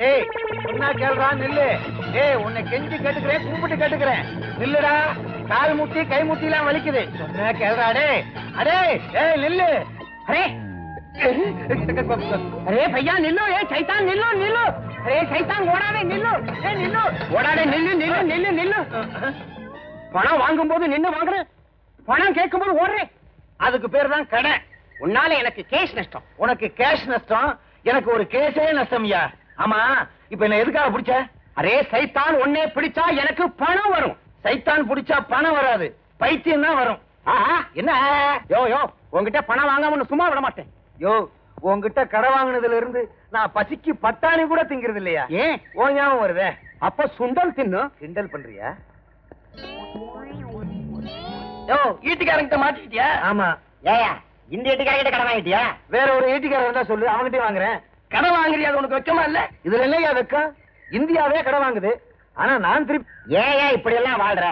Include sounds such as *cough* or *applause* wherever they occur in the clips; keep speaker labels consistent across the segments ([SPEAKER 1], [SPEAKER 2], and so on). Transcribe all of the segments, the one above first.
[SPEAKER 1] டேய் சொன்னா கேள்றா நில்லு. டேய் உன்னை கெஞ்சி கேட்டுக்கிறேன் கூப்பிட்டு கேட்டுக்கிறேன். நில்லுடா. கால் முட்டி கை முட்டி எல்லாம் வலிக்குது. சொன்னா கேள்றா டே அடே ஏய் நில்லு. அரே
[SPEAKER 2] அரே பையா நில்லு. ஏ சைத்தான் நில்லு நில்லு. அரே சைத்தான் ஓடாதே நில்லு. ஏ நில்லு. ஓடாதே நில்லு நில்லு நில்லு நில்லு. பணம் வாங்கும் போது நின்னு வாங்குறேன் பணம் கேட்கும்போது ஓடுறேன்
[SPEAKER 1] அதுக்கு பேர் தான் கடை.
[SPEAKER 2] உன்னால எனக்கு கேஷ் நஷ்டம்.
[SPEAKER 1] உனக்கு கேஷ் நஷ்டம். எனக்கு ஒரு கேஷே நஷ்டம் ஐயா ஆமா இப்ப என்ன எதுக்காக பிடிச்ச?
[SPEAKER 2] அரே சைத்தான் உன்னை பிடிச்சா எனக்கு பணம் வரும்.
[SPEAKER 1] சைத்தான் பிடிச்சா பணம் வராது. பைத்தியம் தான் வரும்.
[SPEAKER 2] ஆஹா
[SPEAKER 1] என்ன?
[SPEAKER 2] யோ யோ உன்கிட்ட பணம் வாங்காம சும்மா விட மாட்டேன்
[SPEAKER 1] யோ உன்கிட்ட கடை வாங்கினதுல இருந்து நான் பசிக்கு பட்டாணி கூட திங்கிறது இல்லையா?
[SPEAKER 2] ஏன்?
[SPEAKER 1] ஓ ஞாபகம் வருதே.
[SPEAKER 2] அப்ப சுண்டல் தின்னு?
[SPEAKER 1] கிண்டல் பண்றியா?
[SPEAKER 2] யோ ஈட்டுக்காரங்கிட்ட மாட்டிக்கிட்டியா?
[SPEAKER 1] ஆமா.
[SPEAKER 2] ஏயா இந்த ஈட்டுக்காரங்கிட்ட கடன் வாங்கிட்டியா?
[SPEAKER 1] வேற ஒரு ஏட்டிக்காரர் இருந்தா சொல்லு அவன்கிட்டயே வாங்குறேன்.
[SPEAKER 2] கடன் வாங்குறியா? அது உனக்கு வெக்கமா இல்ல?
[SPEAKER 1] இதுல என்னையா வெக்கம்? இந்தியாவே கடை வாங்குது. ஆனா நான் திருப்பி
[SPEAKER 2] ஏயா இப்படி எல்லாம் வாழ்ற?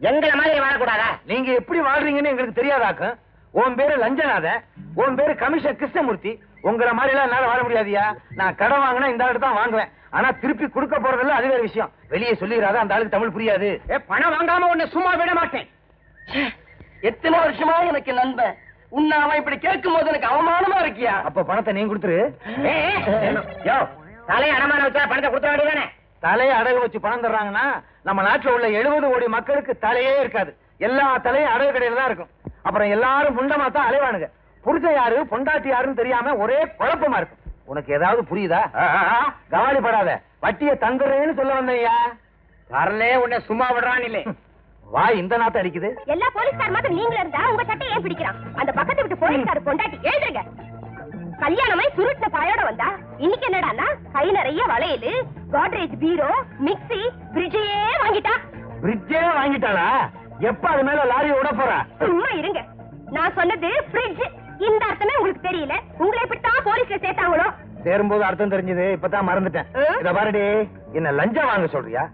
[SPEAKER 2] எங்களை மாதிரி வாழக்கூடாதா?
[SPEAKER 1] நீங்க எப்படி வாழ்றீங்கன்னு எங்களுக்கு தெரியாதாக்கும். உன் பேரு லஞ்சநாதன் உன் பேரு கமிஷன் கிருஷ்ணமூர்த்தி. உங்களை மாதிரி எல்லாம் என்னால வாழ முடியாதியா? நான் கடன் வாங்கினா இந்த ஆளுக்கு தான் வாங்குவேன். ஆனா திருப்பி கொடுக்க போறதில்ல அது வேற விஷயம். வெளியே சொல்லிடாத அந்த ஆளுக்கு தமிழ் புரியாது.
[SPEAKER 2] ஏ பணம் வாங்காம உன்னை சும்மா விட மாட்டேன். எத்தனை வருஷமா எனக்கு நண்பன்? உன்னை அவன் இப்படி கேட்கும் போது எனக்கு அவமானமா இருக்கியா?
[SPEAKER 1] அப்ப பணத்தை நீ கொடுத்துரு.
[SPEAKER 2] யோ தலையை அடமான வச்சா பணத்தை கொடுத்த வேண்டியதானே
[SPEAKER 1] தலையை அடகு வச்சு பணம் தர்றாங்கன்னா நம்ம நாட்டுல உள்ள எழுபது கோடி மக்களுக்கு தலையே இருக்காது. எல்லா தலையும் அடகு கடையில தான் இருக்கும். அப்புறம் எல்லாரும் முண்டமா தான் அலைவானுங்க. புருஷன் யாரு பொண்டாட்டி யாருன்னு தெரியாம ஒரே குழப்பமா இருக்கும். உனக்கு ஏதாவது புரியுதா? கவலைப்படாத. வட்டியை தந்துடுறேன்னு சொல்ல வந்தையா
[SPEAKER 2] வரலே உன்னை சும்மா விடுறான் இல்லை *laughs*
[SPEAKER 1] வாய் இந்த நாத்தம் அடிக்குது.
[SPEAKER 3] எல்லா போலீஸ்கார் மாதிரி நீங்களும் இருந்தா உங்க சட்டை ஏன் பிடிக்கிறான்? அந்த பக்கத்து விட்டு போலீஸ்கார் பொண்டாட்டி எழுதுங்க கல்யாணமாய் சுருட்டின பாயோட வந்தா இன்னைக்கு என்னடான்னா கை நிறைய வளையலு காட்ரேஜ் பீரோ மிக்ஸி ஃப்ரிட்ஜையே வாங்கிட்டா.
[SPEAKER 1] பிரிட்ஜே வாங்கிட்டாளா? எப்ப அது மேல லாரி விட போறா?
[SPEAKER 3] சும்மா இருங்க. நான் சொன்னது ஃப்ரிட்ஜ் இந்த அர்த்தமே உங்களுக்கு தெரியல. உங்களை இப்படித்தான் போலீஸ்ல சேர்த்தாங்களோ?
[SPEAKER 1] சேரும்போது அர்த்தம் தெரிஞ்சது. இப்பதான் மறந்துட்டேன்? இத பாருடி. என்ன லஞ்சம் வாங்க சொல்றியா?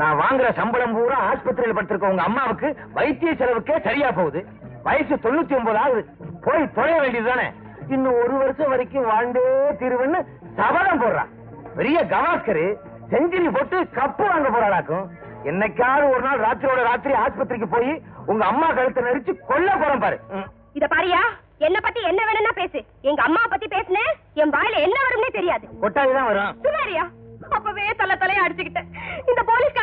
[SPEAKER 1] நான் வாங்குற சம்பளம் பூரா ஆஸ்பத்திரியில் படுத்திருக்க உங்க அம்மாவுக்கு வைத்திய செலவுக்கே சரியா போகுது. வயசு தொண்ணூத்தி ஒன்பது ஆகுது போய் தொலைய வேண்டியதுதானே. இன்னும் ஒரு வருஷம் வரைக்கும் வாழ்ந்தே தீருவேன்னு சபதம் போடுறான். பெரிய கவாஸ்கரு செஞ்சுரி போட்டு கப்பு வாங்க போறாளாக்கும். என்னைக்காவது ஒரு நாள் ராத்திரியோட ராத்திரி ஆஸ்பத்திரிக்கு போய் உங்க அம்மா கழுத்தை நெரிச்சு கொல்ல போறேன் பாரு.
[SPEAKER 3] இத பாரியா என்ன பத்தி என்ன வேணும்னா பேசு. எங்க அம்மா பத்தி பேசுனேன் என் வாயில என்ன வரும்னே தெரியாது.
[SPEAKER 1] கொட்டாவி தான் வரும்.
[SPEAKER 3] சுமாரியா அப்பவே தலை தலைய அடிச்சுக்கிட்டேன். இந்த போலீஸ்கார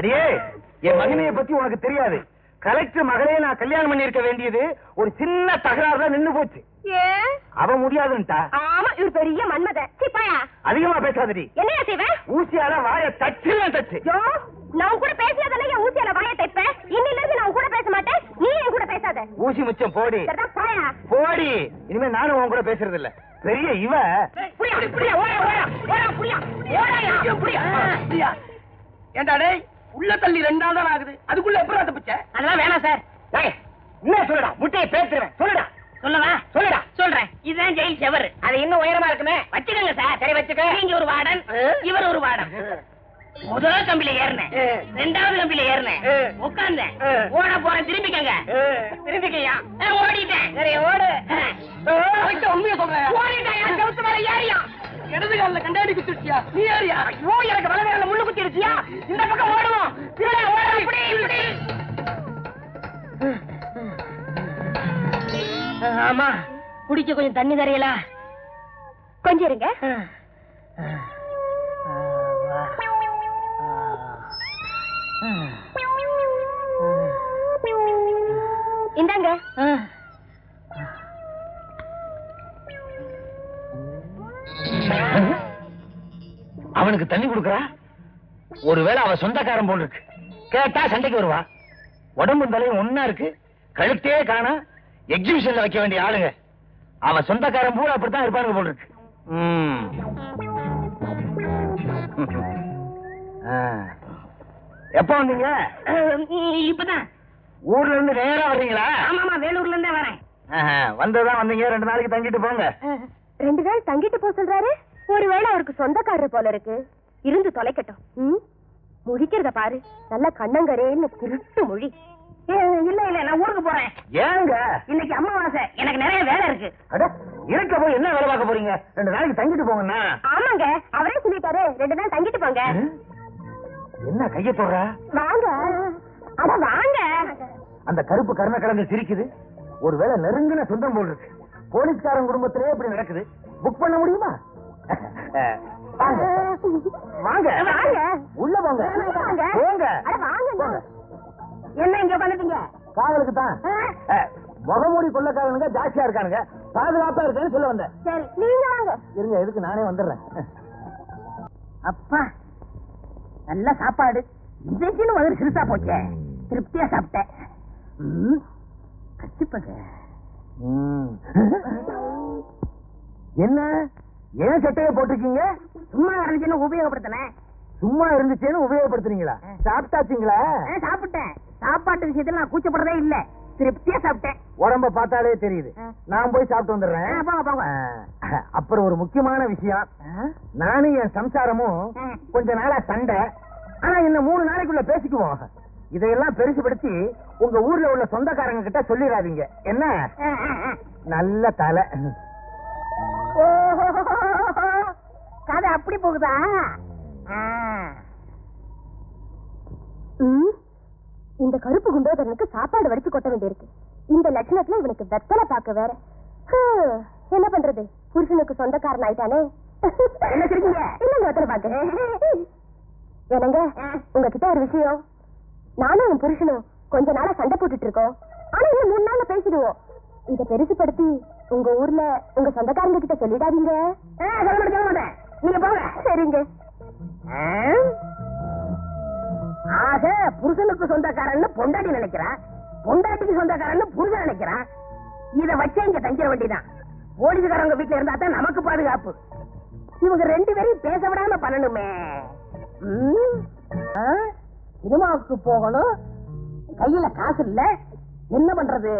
[SPEAKER 1] அடியே என் மகிமையை பத்தி உனக்கு தெரியாது. கலெக்டர் மகளே நான் கல்யாணம் பண்ணி இருக்க வேண்டியது ஒரு சின்ன தகராறு தான் நின்னு போச்சு.
[SPEAKER 3] ஏன்
[SPEAKER 1] அவ முடியாதுன்ட்டா?
[SPEAKER 3] ஆமா இவர் பெரிய மன்மத. சிப்பாயா
[SPEAKER 1] அதிகமா பேசாதடி.
[SPEAKER 3] என்னையா செய்வேன்
[SPEAKER 1] ஊசியால வாய தச்சு தச்சு
[SPEAKER 3] நான் கூட பேசினதானே என் ஊசியால வாய தைப்பேன் இன்னில இருந்து நான் உன் கூட பேச மாட்டேன். நீ என் கூட பேசாத.
[SPEAKER 1] ஊசி முச்சம் போடி. போடி. இனிமே நானும் உன் கூட பேசுறது இல்ல பெரிய இவ.
[SPEAKER 2] புரியா புரியா ஓயா ஓயா ஓயா புரியா. புரியா புரியா. ஏண்டா டேய்? உள்ள தள்ளி ரெண்டாம் தான் ஆகுது? அதுக்குள்ள எப்பறம் தப்பிச்ச அதெல்லாம் வேணாம் சார். என்ன சொல்லுடா? முட்டையை பேசுறேன் சொல்லுடா. சொல்லவா? சொல்லுடா. சொல்றேன். இதுதான் ஜெயில் செவர். அது இன்னும் உயரமா இருக்குமே. வச்சுக்கோங்க சார். சரி வச்சுக்க. நீங்க ஒரு வார்டன் இவர் ஒரு வார்டன். முதல் கம்பில ஏறினேன். ரெண்டாவது கம்பில ஏறினேன். உட்கார்ந்தேன் ஓட போறேன். திரும்பிக்கங்க. திரும்பிக்கையா? ஓடிட்டேன். சரி ஓடு. உண்மையை சொல்றேன். ஓடிட்டேன். என் செவுத்து மேல ஏறியா. இடது காலில் கண்டாடி குத்திருச்சியா? நீ ஏறியா ஐயோ எனக்கு வலது காலில் முள்ளு குத்திருச்சியா? இந்த பக்கம் ஓடுவோம் திருட ஓட இப்படி இப்படி. ஆமா. குடிக்க கொஞ்சம் தண்ணி தரையலா
[SPEAKER 3] கொஞ்சம் இருங்க. இந்தாங்க.
[SPEAKER 1] அவனுக்கு தண்ணி கொடுக்கறா? ஒருவேளை அவ சொந்தக்காரன் போல் இருக்கு. கேட்டா சண்டைக்கு வருவா. உடம்பு தலையும் ஒன்னா இருக்கு. கழுத்தே காணா. எக்ஸிபிஷன்ல வைக்க வேண்டிய ஆளுங்க. அவன் சொந்தக்காரன் பூரா அப்படித்தான் இருப்பானுங்க போல் இருக்கு. எப்ப வந்தீங்க?
[SPEAKER 2] இப்பதான்.
[SPEAKER 1] ஊர்ல இருந்து நேரா வர்றீங்களா?
[SPEAKER 2] ஆமாமா வேலூர்ல இருந்தே வரேன்.
[SPEAKER 1] ஆஹா, வந்ததுதான் வந்தீங்க. ரெண்டு நாளைக்கு தங்கிட்டு போங்க.
[SPEAKER 3] ரெண்டு நாள் தங்கிட்டு போக சொல்றாரு. ஒருவேளை அவருக்கு சொந்தக்காரர் போல இருக்கு. இருந்து தொலைக்கட்டும்? முழிக்கிறத பாரு. நல்ல கண்ணங்கரேன்னு திருட்டு மொழி.
[SPEAKER 2] இல்ல இல்ல நான் ஊருக்கு போறேன்.
[SPEAKER 1] ஏங்க?
[SPEAKER 2] இன்னைக்கு அமாவாசை. எனக்கு நிறைய வேலை இருக்கு.
[SPEAKER 1] அட இருக்க போய் என்ன வேலை பார்க்க போறீங்க? ரெண்டு நாளைக்கு தங்கிட்டு போங்கண்ணா.
[SPEAKER 3] ஆமாங்க. அவரே சொல்லிட்டாரு. ரெண்டு நாள் தங்கிட்டு போங்க.
[SPEAKER 1] என்ன கைய தொடுற?
[SPEAKER 3] வாங்க. அட வாங்க.
[SPEAKER 1] அந்த கருப்பு கருண கிழங்கு சிரிக்குது. ஒருவேளை நெருங்கின சொந்தம் போல் இருக்கு. போலீஸ்காரன் குடும்பத்திலே இப்படி நடக்குது. புக் பண்ண முடியுமா? வாங்க. வாங்க. உள்ள போங்க.
[SPEAKER 3] வாங்க.
[SPEAKER 1] போங்க.
[SPEAKER 2] என்ன இங்க உட்காந்துட்டீங்க
[SPEAKER 1] காதலுக்கு தான். முகமூடி கொள்ளக்காரனுங்க ஜாஸ்தியா இருக்கானுங்க. பாதுகாப்பா இருக்கேன்னு சொல்ல வந்தேன்.
[SPEAKER 3] சரி நீங்க வாங்க.
[SPEAKER 1] இருங்க எதுக்கு நானே வந்துடுறேன்.
[SPEAKER 2] அப்பா நல்ல சாப்பாடு. இன்றைக்குன்னு முதல்ல சிறுசா போச்சே. திருப்தியா சாப்பிட்டேன். கச்சிப்பங்க.
[SPEAKER 1] என்ன? ஏன் சட்டையை போட்டிருக்கீங்க?
[SPEAKER 2] சும்மா இருந்துச்சுன்னு உபயோகப்படுத்தினேன்.
[SPEAKER 1] சும்மா இருந்துச்சேன்னு உபயோகப்படுத்துறீங்களா சாப்பிட்டாச்சுங்களா?
[SPEAKER 2] சாப்பிட்டேன். சாப்பாட்டு விஷயத்துல நான் கூச்சப்படுறதே இல்ல. திருப்தியா சாப்பிட்டேன்.
[SPEAKER 1] உடம்ப பார்த்தாலே தெரியுது. நான் போய் சாப்பிட்டு வந்துடுறேன். அப்புறம் ஒரு முக்கியமான விஷயம். நானும் என் சம்சாரமும். கொஞ்ச நாளா சண்டை. ஆனா இன்னும் மூணு நாளைக்குள்ள பேசிக்குவோம். இதையெல்லாம் பெருசுபடுத்தி உங்க ஊர்ல உள்ள சொந்தக்காரங்க கிட்ட சொல்லிடாதீங்க என்ன. நல்ல தலை.
[SPEAKER 2] கதை அப்படி போகுதா?
[SPEAKER 3] இந்த கருப்பு குண்டோதரனுக்கு சாப்பாடு வடிச்சு கொட்ட வேண்டியிருக்கு. இந்த லட்சணத்துல இவனுக்கு வெத்தலை பார்க்க வேற. என்ன பண்றது? புருஷனுக்கு சொந்தக்காரன் ஆயிட்டானே.
[SPEAKER 2] என்ன?
[SPEAKER 3] இல்லங்க வெத்தலை பாக்க. *laughs* என்னங்க? உங்ககிட்ட ஒரு விஷயம். நானும் என் புருஷனும் கொஞ்ச நாளா சண்டை போட்டுட்டு இருக்கோம். ஆனா இன்னும் மூணு நாள்ல பேசிடுவோம். இத பெருசுபடுத்தி உங்க ஊர்ல உங்க சொந்தக்காரங்க கிட்ட சொல்லிடாதீங்க.
[SPEAKER 2] சொல்ல மாட்டேன் நீங்க போங்க.
[SPEAKER 3] சரிங்க?
[SPEAKER 2] ஆக புருஷனுக்கு சொந்தக்காரன்னு பொண்டாட்டி நினைக்கிறான் பொண்டாட்டிக்கு சொந்தக்காரன்னு புருஷன் நினைக்கிறான் இத வச்சே இங்க தங்கிட வேண்டியதான் போலீஸ்காரங்க வீட்டுல இருந்தா தான் நமக்கு பாதுகாப்பு. இவங்க ரெண்டு பேரையும் பேச விடாம பண்ணணுமே? சினிமாவுக்கு போகணும். கையில காசு இல்ல. என்ன பண்றது?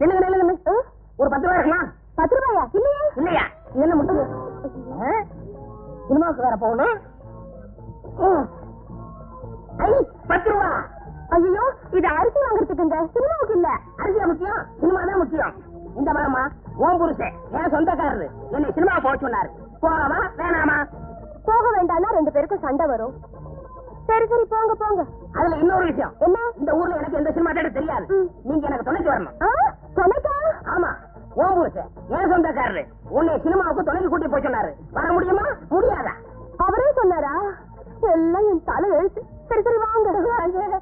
[SPEAKER 2] நில்லுங்க நில்லுங்க. ஒரு பத்து ரூபாய் இருக்கலாம்
[SPEAKER 3] பத்து ரூபாயா இல்லையா.
[SPEAKER 2] இல்லையா? இது என்ன முக்கியம் ஆ? சினிமாவுக்கு வேற போகணும்? பத்து ரூபா.
[SPEAKER 3] ஐயோ இது அரிசி வாங்குறதுக்குங்க. சினிமாவுக்கு இல்ல.
[SPEAKER 2] அரிசியா முக்கியம்? சினிமா தான் முக்கியம். இந்த வரமா ஓம் புருஷன் என் சொந்தக்காரரு. என்னை சினிமா போக சொன்னாரு. போகவா வேணாமா?
[SPEAKER 3] போக வேண்டாம்னா ரெண்டு பேருக்கும் சண்டை வரும். சரி சரி போங்க போங்க.
[SPEAKER 2] அதுல இன்னொரு விஷயம்.
[SPEAKER 3] என்ன?
[SPEAKER 2] இந்த ஊர்ல எனக்கு எந்த சினிமா தேட்டர் தெரியாது. நீங்க எனக்கு துணைக்கு வரணும்.
[SPEAKER 3] துணைக்கா?
[SPEAKER 2] ஆமா. ஓம் புருஷன் என் சொந்தக்காரரு. உன்னை சினிமாவுக்கு துணைக்கு கூட்டி போய் சொன்னாரு. வர முடியுமா? முடியாதா?
[SPEAKER 3] அவரே சொன்னாரா? எல்லாம் என் தலை எழுத்து. சரி சரி வாங்க வாங்க.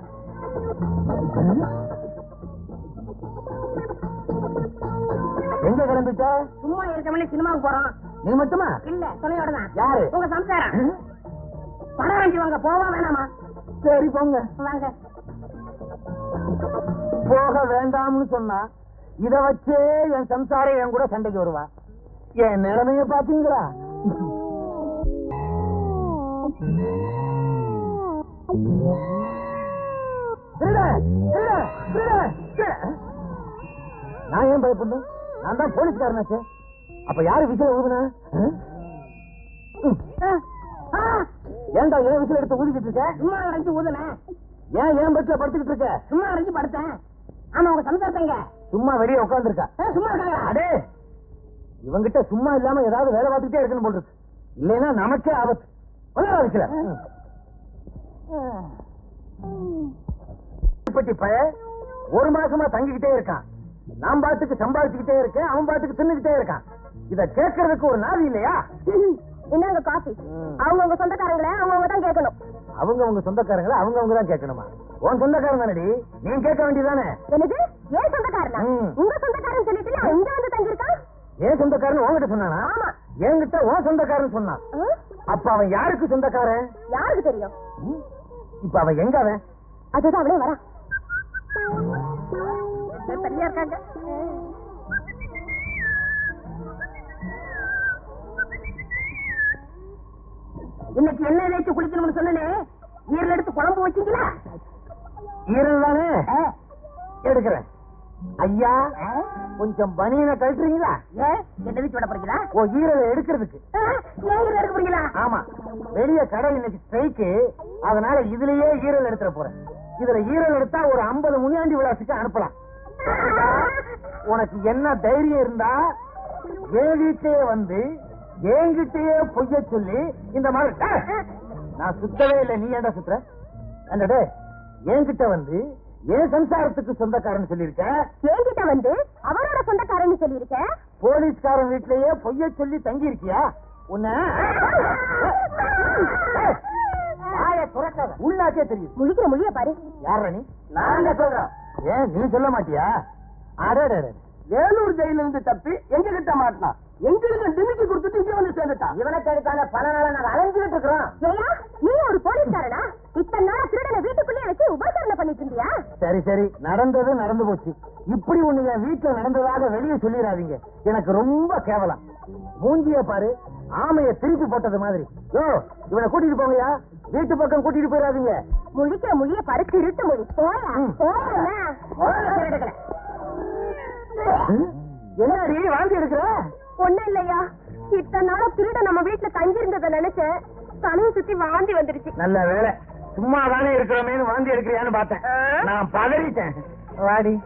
[SPEAKER 1] எங்க கிளம்பிட்ட?
[SPEAKER 2] சும்மா இருக்கவனே சினிமாவுக்கு போறோம்
[SPEAKER 1] நீ மட்டுமா?
[SPEAKER 2] இல்ல துணையோட தான்
[SPEAKER 1] யாரு?
[SPEAKER 2] உங்க சம்சாரம். படம் வாங்கி வாங்க போவா வேணாமா?
[SPEAKER 1] சரி போங்க.
[SPEAKER 2] வாங்க.
[SPEAKER 1] போக வேண்டாம்னு சொன்னா இத வச்சே என் சம்சாரம் என் கூட சண்டைக்கு வருவா. என் நிலைமைய பாத்தீங்களா. நான் ஏன் பயப்படணும்? நான் தான் போலீஸ்காரனாச்சே அப்ப யாரு விசில ஊதுனா! ஏன்டா ஏன் விசில் எடுத்து ஊதிக்கிட்டு இருக்க?
[SPEAKER 2] சும்மா அடைஞ்சு ஊதுனேன்
[SPEAKER 1] ஏன் ஏன் பெட்ல படுத்துக்கிட்டு இருக்க?
[SPEAKER 2] சும்மா அடைஞ்சு படுத்தேன். ஆமா உங்க சம்சாரத்தங்க
[SPEAKER 1] சும்மா வெளியே உட்காந்துருக்கா
[SPEAKER 2] சும்மா இருக்காங்களா
[SPEAKER 1] அடே இவங்கிட்ட சும்மா இல்லாம ஏதாவது வேலை பார்த்துட்டே இருக்கணும் போல் இருக்கு. இல்லைன்னா நமக்கே ஆபத்து. பட்டி பய ஒரு மாசமா தங்கிக்கிட்டே இருக்கான். நான் பாட்டுக்கு சம்பாதிச்சுக்கிட்டே இருக்கேன் அவன் பாட்டுக்கு தின்னுக்கிட்டே இருக்கான். இத கேட்கறதுக்கு ஒரு நாதி இல்லையா? *laughs*
[SPEAKER 3] என்னங்க காஃபி. அவங்க உங்க சொந்தக்காரங்களே அவங்க தான் கேட்கணும்.
[SPEAKER 1] அவங்க அவங்க சொந்தக்காரங்களை அவங்க அவங்க தான் கேட்கணுமா? உன் சொந்தக்காரன் தானடி? நீ கேட்க வேண்டியதானே
[SPEAKER 3] என்னது? ஏன் சொந்தக்காரனா. உங்க சொந்தக்காரன் சொல்லிட்டு இங்க வந்து தங்கியிருக்கான்?
[SPEAKER 1] ஏன் சொந்தக்காரன் உன்கிட்ட சொன்னானா?
[SPEAKER 3] ஆமா.
[SPEAKER 1] என்கிட்ட உன் சொந்தக்காரன் சொன்னான்? அப்ப அவன் யாருக்கு சொந்தக்காரன்?
[SPEAKER 3] யாருக்கு தெரியும்?
[SPEAKER 1] இப்ப அவன் எங்க அவன்?
[SPEAKER 3] அதுதான் அவளே வரா
[SPEAKER 2] தனியா இருக்காங்க. இன்னைக்கு என்ன ஏதாச்சும் குளிக்கணும்னு சொன்னனே ஈரல் எடுத்து குழம்பு வச்சீங்களா?
[SPEAKER 1] ஈரல் தானே? எடுக்கிறேன். ஐயா? கொஞ்சம் பனியனை கழட்டுறீங்களா?
[SPEAKER 2] ஏன் என்ன வீச்சு விட போறீங்களா?
[SPEAKER 1] ஓ ஈரலை எடுக்கிறதுக்கு.
[SPEAKER 2] ஈரல் எடுக்க போறீங்களா?
[SPEAKER 1] ஆமா. வெளிய கடை இன்னைக்கு ஸ்ட்ரைக்கு அதனால இதுலயே ஈரல் எடுத்துட போறேன். இதுல ஈரல் எடுத்தா ஒரு 50 முனியாண்டி விலாசுக்கு அனுப்பலாம். உனக்கு என்ன தைரியம் இருந்தா என் வீட்லயே வந்து என்கிட்டயே பொய்ய சொல்லி இந்த மாதிரி நான் சுத்தவே இல்லை. நீ ஏன்டா சுத்துற? டேய், என்கிட்ட வந்து என் சம்சாரத்துக்கு சொந்தக்காரன் சொல்லியிருக்க?
[SPEAKER 3] என்கிட்ட வந்து அவரோட சொந்தக்காரன்னு சொல்லியிருக்க?
[SPEAKER 1] போலீஸ்காரன் வீட்லயே பொய்ய சொல்லி தங்கி இருக்கியா உன்ன உள்ளாக்கே தெரியும்.
[SPEAKER 3] முழிக்கிற மொழிய பாரு.
[SPEAKER 1] யார நீ? நாங்க சொல்றோம் ஏன் நீ சொல்ல மாட்டியா? அடடே
[SPEAKER 2] வேலூர் ஜெயில இருந்து தப்பி எங்க கிட்ட மாட்டினான் எங்களுக்கு டிமிக்கி கொடுத்துட்டு இங்க வந்து சேர்ந்துட்டான்
[SPEAKER 1] இவனை தேடித்தாங்க பல நாளா நாங்க அலைஞ்சுக்கிட்டு இருக்கிறோம்.
[SPEAKER 3] ஏயா நீ ஒரு போலீஸ்காரனா? இத்தனை நாள் திருடனை வீட்டுக்குள்ளேயே வச்சு உபசரணை பண்ணிட்டு இருந்தியா?
[SPEAKER 1] சரி சரி. நடந்தது நடந்து போச்சு. இப்படி ஒண்ணு என் வீட்டுல நடந்ததாக வெளியே சொல்லிடாதீங்க எனக்கு ரொம்ப கேவலம். மூஞ்சிய பாரு. ஆமைய திருப்பி போட்டது மாதிரி. யோ இவனை கூட்டிட்டு போங்கயா வீட்டு பக்கம் கூட்டிட்டு போயிடாதீங்க
[SPEAKER 3] முழிக்கிற மொழிய பாரு திருட்டு மொழி. போயா. போயா
[SPEAKER 1] என்னடி வாந்தி எடுக்கிற?
[SPEAKER 3] ஒண்ணும் இல்லையா. இத்தனை நாளா திருட நம்ம வீட்டுல தங்கி இருந்ததை நினைச்சேன் தலையை சுத்தி வாந்தி வந்துருச்சு.
[SPEAKER 1] நல்ல வேலை சும்மா தானே இருக்கிறோமேனு வாந்தி எடுக்கிறியான்னு பார்த்தேன்? நான் பதறிட்டேன். வாடி.